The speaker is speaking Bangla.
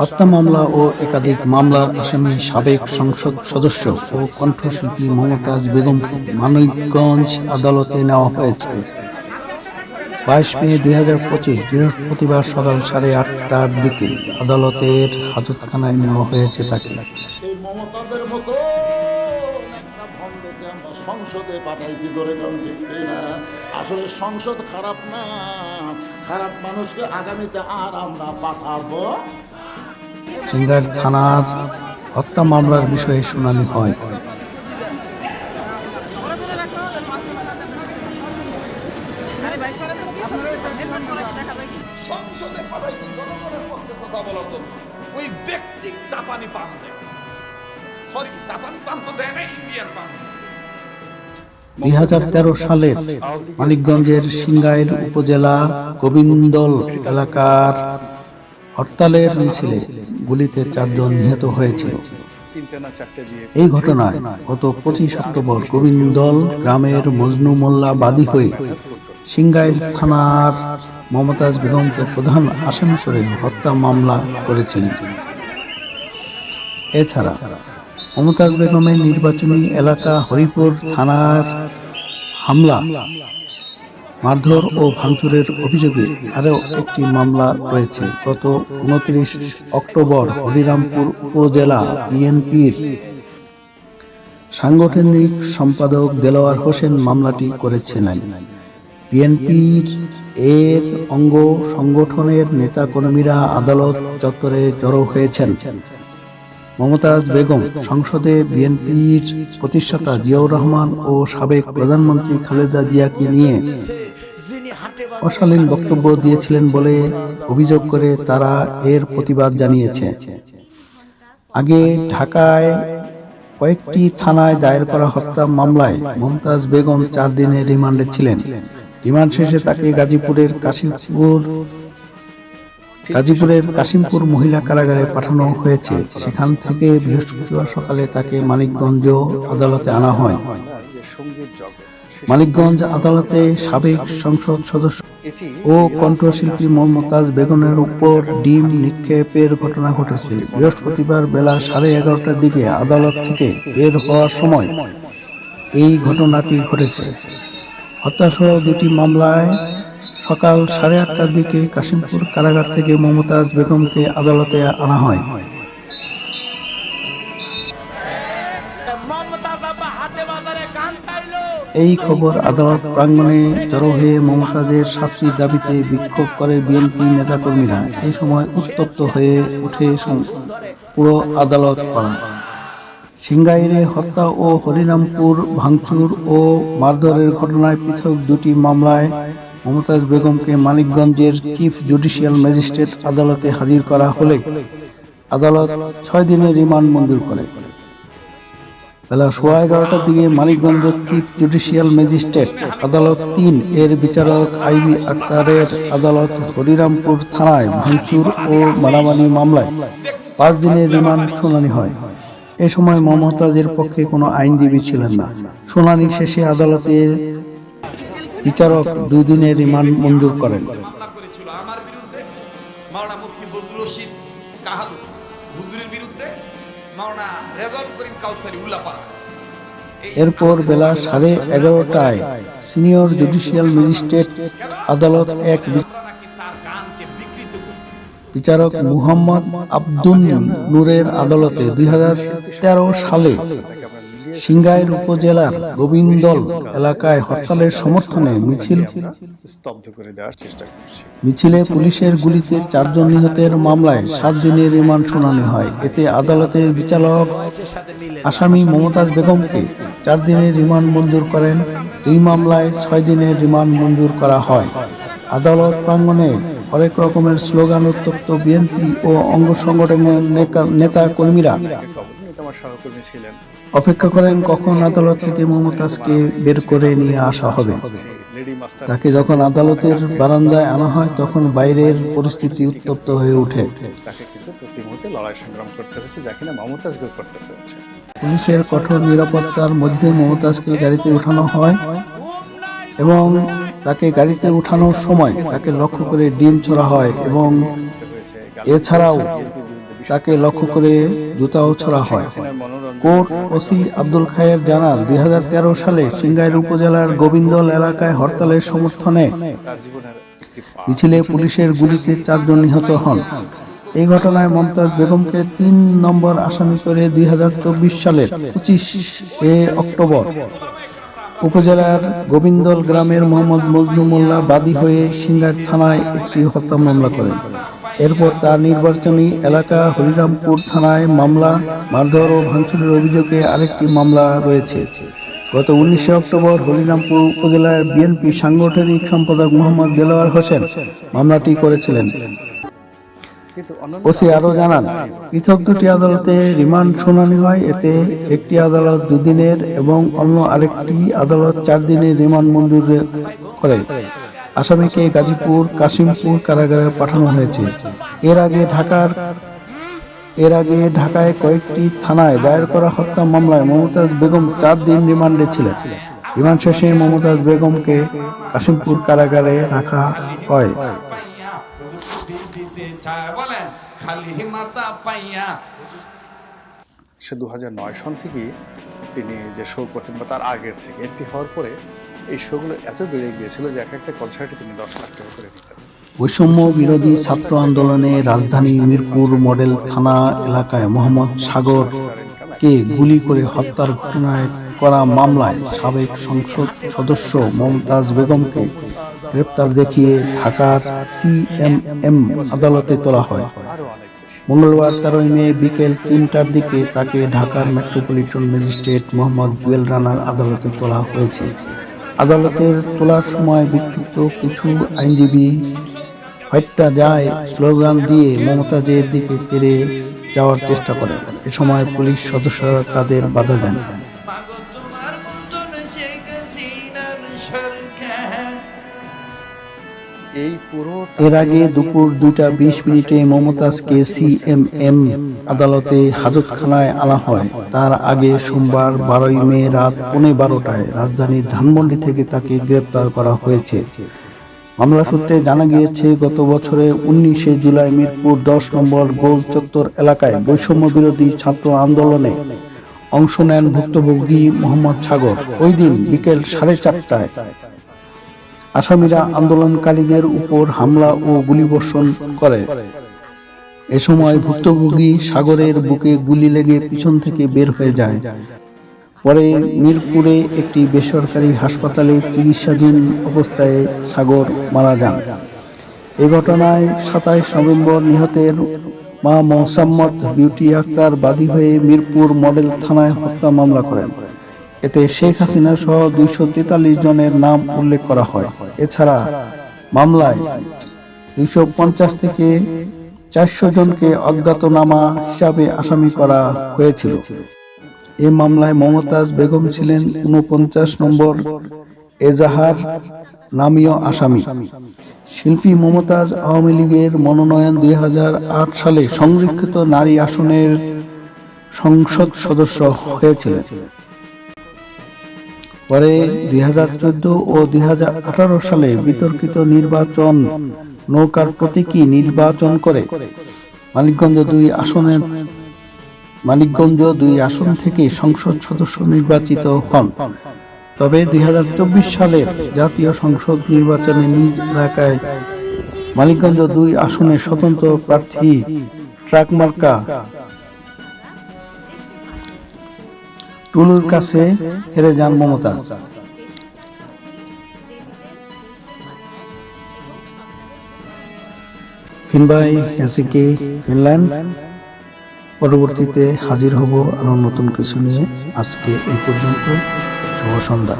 হত্যা মামলা ও একাধিক মামলার আসামি সাবেক সংসদ সদস্য ও কণ্ঠশিল্পী মমতাজ বেগমকে মানিকগঞ্জ আদালতে নেওয়া হয়েছে। বাইশ মে দুই হাজার পঁচিশ বৃহস্পতিবার সকাল সাড়ে আটটার দিকে আদালতের হাজতখানায় নেওয়া হয়েছে তাকে। মতো সংসদে পাঠাইছি, ধরে কারণ ঠিক না। আসলে সংসদ খারাপ না। খারাপ মানুষকে আগামীতে আর আমরা পাঠাবো সিঙ্গার থানার হত্যা মামলার বিষয়ে শুনানি হয়। দুই হাজার তেরো সালের মানিকগঞ্জের সিংগাইর উপজেলা গোবিন্দল এলাকার হরতালের মিছিলে গুলিতে চারজন নিহত হয়েছিল এই ঘটনায় গত পঁচিশ অক্টোবর গোবিন্দল গ্রামের মজনু মোল্লা বাদী হয়ে সিংগাইর থানার মমতাজ বেগমকে প্রধান আসামি করে হত্যা মামলা করেছিলেন এছাড়া মমতাজ বেগমের নির্বাচনী এলাকা হরিপুর থানার হামলা, মারধর ও ভাঙচুরের অভিযোগে আরও একটি মামলা রয়েছে। গত উনত্রিশ অক্টোবর হরিরামপুর উপজেলা বিএনপির সাংগঠনিক সম্পাদক দেলোয়ার হোসেন মামলাটি করেছিলেন। বিএনপির এর অঙ্গ সংগঠনের নেতাকর্মীরা আদালত চত্বরে জড়ো হয়েছেন। মমতাজ বেগম সংসদে বিএনপির প্রতিষ্ঠাতা জিয়াউর রহমান ও সাবেক প্রধানমন্ত্রী খালেদা জিয়াকে নিয়ে অশালীন বক্তব্য দিয়েছিলেন বলে অভিযোগ করে তারা এর প্রতিবাদ জানিয়েছে। আগে ঢাকায় কয়েকটি থানায় দায়ের করা হত্যা মামলায় মমতাজ বেগম চার দিনের রিমান্ডে ছিলেন। রিমান্ড শেষে তাকে গাজীপুরের কাশিমপুর গাজীপুরের কাশিমপুর মহিলা কারাগারে পাঠানো হয়েছে। সেখান থেকে বৃহস্পতিবার সকালে তাকে মানিকগঞ্জ আদালতে আনা হয়। মানিকগঞ্জ আদালতে সাবেক সংসদ সদস্য ও কণ্ঠশিল্পী মমতাজ বেগমের উপর ডিম নিক্ষেপের ঘটনা ঘটেছে। বৃহস্পতিবার বেলা সাড়ে এগারোটার দিকে আদালত থেকে বের হওয়ার সময় এই ঘটনাটি ঘটেছে। হত্যাসহ দুটি মামলায় সকাল সাড়ে আটটার দিকে কাশিমপুর কারাগার থেকে মমতাজ বেগমকে আদালতে আনা হয়। এই খবর আদালত প্রাঙ্গণে জড়ো হয়ে মমতাজের শাস্তির দাবিতে বিক্ষোভ করে বিএনপি নেতাকর্মীরা। এই সময় উত্তপ্ত হয়ে উঠে পুরো আদালত করা সিংগাইরে হত্যা ও হরিরামপুর ভাঙচুর ও মারধরের ঘটনায় পৃথক দুটি মামলায় মমতাজ বেগমকে মানিকগঞ্জের চিফ জুডিশিয়াল ম্যাজিস্ট্রেট আদালতে হাজির করা হলে আদালত ছয় দিনের রিমান্ড মঞ্জুর করে। বেলা সোয়া এগারোটার দিকে মানিকগঞ্জ চিফ জুডিশিয়াল ম্যাজিস্ট্রেট আদালত তিন, এর বিচারক আইবি আক্তারের আদালত হরিরামপুর থানায় ভাঙচুর ও মারামারি মামলায় পাঁচ দিনের রিমান্ড শুনানি হয়। এ সময় মমতাজের পক্ষে কোনো আইনজীবী ছিলেন না। শুনানি শেষে আদালতের বিচারক দুই দিনের রিমান্ড মঞ্জুর করেন। আমার বিরুদ্ধে মাওলানা মুফতি বজলুর রশিদ কাহালু। হুজুরের বিরুদ্ধে মাওলানা রেজাল করিম কাউসারি উল্লাপাড়া। এরপর বেলা সাড়ে এগারোটায় সিনিয়র জুডিশিয়াল ম্যাজিস্ট্রেট আদালত এক বিচারক মুহাম্মদ আব্দুল নূরের আদালতে দুই হাজার তেরো সালে সিংগাইর উপজেলার গোবিন্দল এলাকায় হরতালের সমর্থনে মিছিল। স্তব্ধ করে দেওয়ার চেষ্টা করছি। মিছিলে পুলিশের গুলিতে চারজন নিহতের মামলায় সাত দিনের রিমান্ড শুনানি হয়। এতে আদালতের বিচারক আসামি মমতাজ বেগমকে চার দিনের রিমান্ড মঞ্জুর করেন। দুই মামলায় ছয় দিনের রিমান্ড মঞ্জুর করা হয়। আদালত প্রাঙ্গণে হরেক রকমের স্লোগান উত্তপ্ত বিএনপি ও অঙ্গ সংগঠনের নেতা কর্মীরা আমার সহকর্মী ছিলেন। অপেক্ষা করেন কখন আদালত থেকে মমতাজকে বের করে নিয়ে আসা হবে। তাকে যখন আদালতের বারান্দায় আনা হয় তখন বাইরের পরিস্থিতি উত্তপ্ত হয়ে ওঠে। তাকে কিন্তু প্রতি মুহূর্তে লড়াই সংগ্রাম করতে হচ্ছে যা কিনা মমতাজকে করতে হচ্ছে। পুলিশের কঠোর নিরাপত্তার মধ্যে মমতাজকে গাড়িতে উঠানো হয় এবং তাকে গাড়িতে উঠানোর সময় তাকে লক্ষ্য করে ডিম ছোড়া হয় এবং এছাড়াও তাকে লক্ষ্য করে জুতাও ছোড়া হয়। কোর্ট ওসি আব্দুল খায়ের জানান, দুই হাজার তেরো সালে সিংগাইর উপজেলার গোবিন্দল এলাকায় হরতালের সমর্থনে মিছিলে পুলিশের গুলিতে চারজন নিহত হন। এই ঘটনায় মমতাজ বেগমকে তিন নম্বর আসামি করে দুই হাজার চব্বিশ সালের পঁচিশ এ অক্টোবর উপজেলার গোবিন্দল গ্রামের মোহাম্মদ মজনু মোল্লা বাদী হয়ে সিঙ্গার থানায় একটি হত্যা মামলা করেন। এরপর তার নির্বাচনী এলাকা হরিরামপুর থানায় মামলা, মারধর ও ভাঙচুরের অভিযোগে আরেকটি মামলা রয়েছে। গত উনিশে অক্টোবর হরিরামপুর উপজেলার বিএনপি সাংগঠনিক সম্পাদক মোহাম্মদ দেলোয়ার হোসেন মামলাটি করেছিলেন। ওসি আরও জানান, পৃথক দুটি আদালতে রিমান্ড শুনানি হয়, এতে একটি আদালত দুদিনের এবং অন্য আরেকটি আদালত চার দিনের রিমান্ড মঞ্জুর করে। আসামিকে গাজীপুর, কাশিমপুর কারাগারে পাঠানো হয়েছে। এর আগে ঢাকার এর আগে ঢাকায় কয়েকটি থানায় দায়ের করা হত্যা মামলায় মমতাজ বেগম চার দিন রিমান্ডে ছিলেন। রিমান্ড শেষে মমতাজ বেগমকে কাশিমপুর কারাগারে রাখা হয়। সে দু সন থেকে তিনি যে শো করতেন বা তার আগের থেকে এমপি হওয়ার পরে এই শোগুলো এত বেড়ে গিয়েছিল যে এক একটা কনসার্টে তিনি দশ লাখ টাকা করে দিতেন। বৈষম্য বিরোধী ছাত্র আন্দোলনে রাজধানী মিরপুর মডেল থানা এলাকায় মোহাম্মদ সাগর কে গুলি করে হত্যার ঘটনায় করা মামলায় সাবেক সংসদ সদস্য মমতাজ বেগমকে গ্রেপ্তার দেখিয়ে ঢাকার সিএমএম আদালতে তোলা হয়। মঙ্গলবার তেরোই মে বিকেল তিনটার দিকে তাকে ঢাকার মেট্রোপলিটন ম্যাজিস্ট্রেট মোহাম্মদ জুয়েল রানার আদালতে তোলা হয়েছে। আদালতের তোলার সময় বিক্ষিপ্ত কিছু আইনজীবী হত্যা যায় স্লোগান দিয়ে মমতাজের দিকে তেড়ে যাওয়ার চেষ্টা করে এ সময় পুলিশ সদস্যরা তাদের বাধা দেন। এর আগে দুপুর দুইটা বিশ মিনিটে মমতাজকে সিএমএম আদালতে হাজতখানায় আনা হয়। তার আগে সোমবার বারোই মে রাত পৌনে বারোটায় রাজধানীর ধানমন্ডি থেকে তাকে গ্রেপ্তার করা হয়েছে। মামলা সূত্রে জানা গিয়েছে, গত বছরে উনিশে জুলাই মিরপুর দশ নম্বর গোল চত্বর এলাকায় বৈষম্য বিরোধী ছাত্র আন্দোলনে অংশ নেন ভুক্তভোগী মোহাম্মদ সাগর। ওই দিন বিকেল সাড়ে চারটায় আসামিরা আন্দোলনকারীদের উপর হামলা ও গুলিবর্ষণ করে। এ সময় ভুক্তভোগী সাগরের বুকে গুলি লেগে পিছন থেকে বের হয়ে যায়। পরে মিরপুরে একটি বেসরকারি হাসপাতালে চিকিৎসাধীন অবস্থায় সাগর মারা যান। এ ঘটনায় সাতাইশ নভেম্বর নিহতের মা মোসাম্মদ বিউটি আক্তার বাদী হয়ে মিরপুর মডেল থানায় হত্যা মামলা করেন। এতে শেখ হাসিনা সহ দুইশো তেতাল্লিশ জনের নাম উল্লেখ করা হয়। এছাড়া মামলায় দুইশো পঞ্চাশ থেকে চারশো জনকে অজ্ঞাতনামা হিসাবে আসামি করা হয়েছিল। এ মামলায় মমতাজ বেগম ছিলেন উনপঞ্চাশ নম্বর এজাহার নামীয় আসামি। শিল্পী মমতাজ আওয়ামী লীগের মনোনয়ন দুই হাজার আট সালে সংরক্ষিত নারী আসনের সংসদ সদস্য হয়েছিলেন। পরে দুই ও দুই সালে বিতর্কিত নির্বাচন নৌকার প্রতীকী নির্বাচন করে। মানিকগঞ্জ দুই আসনের মানিকগঞ্জ দুই আসন থেকে সংসদ সদস্য নির্বাচিত হন। তবে দুই হাজার চব্বিশ সালের জাতীয় সংসদ নির্বাচনে নিজ এলাকায় মানিকগঞ্জ দুই আসনে স্বতন্ত্র প্রার্থী, ট্রাক টুলুর কাছে হেরে যান মমতা। ফিনবাই হেসিকি ফিনল্যান্ড। পরবর্তীতে হাজির হব আরও নতুন কিছু নিয়ে। আজকে এই পর্যন্ত, শুভ সন্ধ্যা।